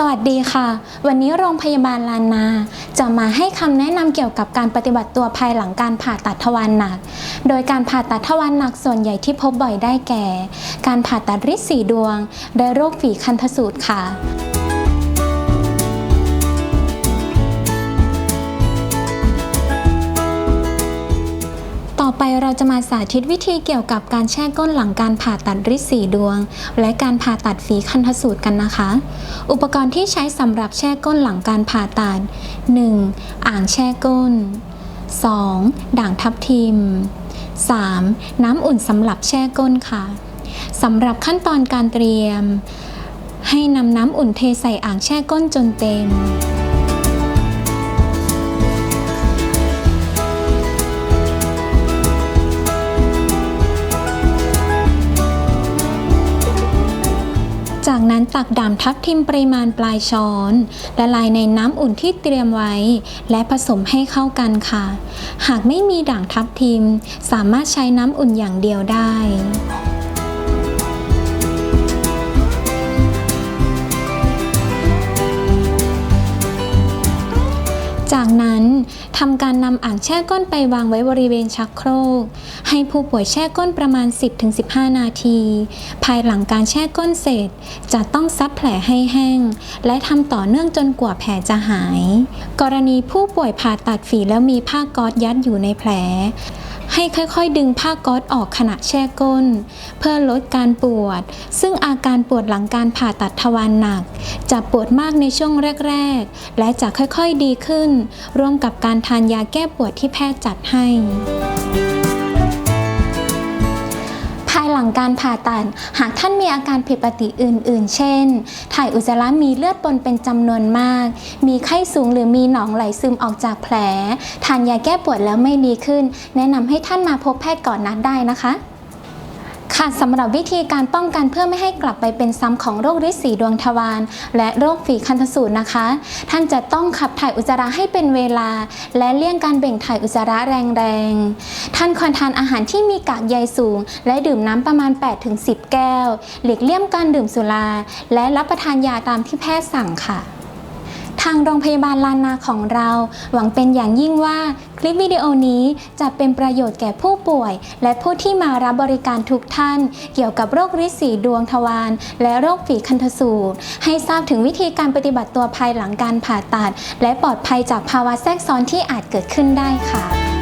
สวัสดีค่ะ วันนี้โรงพยาบาลลานนา จะมาให้คำแนะนำเกี่ยวกับการปฏิบัติตัวภายหลังการผ่าตัดทวารหนัก โดยการผ่าตัดทวารหนักส่วนใหญ่ที่พบบ่อยได้แก่ การผ่าตัดริดสีดวงและโรคฝีคันธสูตรค่ะ เราจะมาสาธิตวิธีเกี่ยวกับการแช่ก้นหลังการผ่าตัดริดสีดวง และการผ่าตัดฝีคันธสูตรกันนะคะ อุปกรณ์ที่ใช้สำหรับแช่ก้นหลังการผ่าตัด 1. อ่างแช่ก้น 2. ด่างทับทิม 3. น้ำอุ่นสำหรับแช่ก้นค่ะสำหรับขั้นตอนการเตรียม ให้นำน้ำอุ่นเทใส่อ่างแช่ก้นจนเต็ม จากนั้นตักด่ามทับทิมปริมาณปลายช้อนละลายในน้ำอุ่นที่เตรียมไว้ และผสมให้เข้ากันค่ะ หากไม่มีด่างทับทิม สามารถใช้น้ำอุ่นอย่างเดียวได้ ทำการนำอ่างแช่ก้นไปวางไว้บริเวณชักโครก ให้ผู้ป่วยแช่ก้นประมาณ 10-15 นาที ภายหลังการแช่ก้นเสร็จ จะต้องซับแผลให้แห้ง และทำต่อเนื่องจนกว่าแผลจะหาย กรณีผู้ป่วยผ่าตัดฝีแล้วมีผ้าก๊อซยัดอยู่ในแผล ให้ค่อยๆ ดึงผ้าก๊อซออกขณะแช่ก้น เพื่อลดการปวด ซึ่งอาการปวดหลังการผ่าตัดทวารหนัก จะปวดมากในช่วงแรก ๆ และจะค่อยๆดีขึ้น ร่วมกับการทานยาแก้ปวดที่แพทย์จัดให้ ลังการผ่าตัด หากท่านมีอาการผิดปกติอื่น ๆ เช่น ถ่ายอุจจาระมีเลือดปนเป็นจำนวนมาก มีไข้สูงหรือมีหนองไหลซึมออกจากแผล ทานยาแก้ปวดแล้วไม่ดีขึ้น แนะนำให้ท่านมาพบแพทย์ก่อนนัดได้นะคะ ค่ะสำหรับวิธีการป้องกันเพื่อไม่ให้กลับไปเป็นซ้ำของโรคริดสีดวงทวารและโรคฝีคันธสูตรนะคะ ท่านจะต้องขับถ่ายอุจจาระให้เป็นเวลา และเลี่ยงการเบ่งถ่ายอุจจาระแรงๆ ท่านควรทานอาหารที่มีกากใยสูง และดื่มน้ำประมาณ 8-10 แก้ว หลีกเลี่ยงการดื่มสุรา และรับประทานยาตามที่แพทย์สั่งค่ะ ทางโรงพยาบาลลานนาของเรา หวังเป็นอย่างยิ่งว่าคลิปวิดีโอนี้จะเป็นประโยชน์แก่ผู้ป่วย และผู้ที่มารับบริการทุกท่าน เกี่ยวกับโรคริดสีดวงทวารและโรคฝีคันธสูตรให้ทราบถึงวิธีการปฏิบัติตัวภายหลังการผ่าตัด และปลอดภัยจากภาวะแทรกซ้อนที่อาจเกิดขึ้นได้ค่ะ